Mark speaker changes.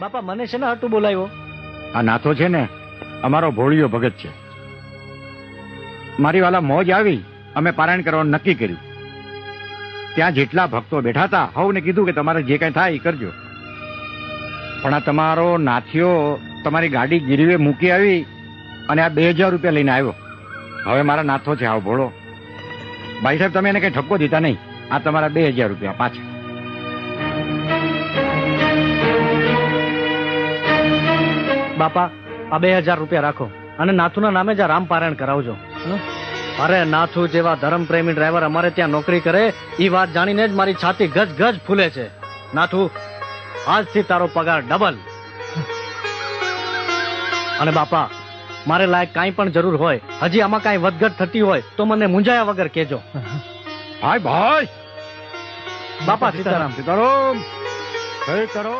Speaker 1: બાપા, મને છે ને હટું બોલાવ્યો?
Speaker 2: આ નાથો છે ને, અમારો ભોળિયો ભગત છે. મારી વાલા મોજ આવી, અમે પારાયણ કરવાનું નક્કી કર્યું. ત્યાં જેટલા ભક્તો બેઠા હતા, હવને કીધું કે તમારે જે કઈ થાય એ કરજો. પણ આ તમારો નાથિયો તમારી ગાડી ગીરવે મૂકી આવી અને આ બે હજાર રૂપિયા લઈને આવ્યો. હવે મારા નાથો છે, આવો ભોળો. ભાઈ સાહેબ, તમે એને કઈ ઠપકો દીધા નહીં. આ તમારા બે હજાર રૂપિયા પાછા.
Speaker 1: બાપા આ બે હજાર રૂપિયા રાખો અને નાથુના નામે જ આ રામ પારાયણ કરાવજો અરે નાથુ જેવા ધર્મ પ્રેમી ડ્રાઈવર અમારે ત્યાં નોકરી કરે એ વાત જાણીને જ મારી છાતી ગજ ગજ ફૂલે છે. નાથુ આજથી તારો પગાર ડબલ. અને બાપા મારે લાયક કાંઈ પણ જરૂર હોય હજી આમાં કાંઈ વધઘટ થતી હોય તો મને મૂંઝાયા વગર કેજો
Speaker 2: ભાઈ ભાઈ!
Speaker 1: બાપા સીતારામ.
Speaker 2: સીતારામ જય કરો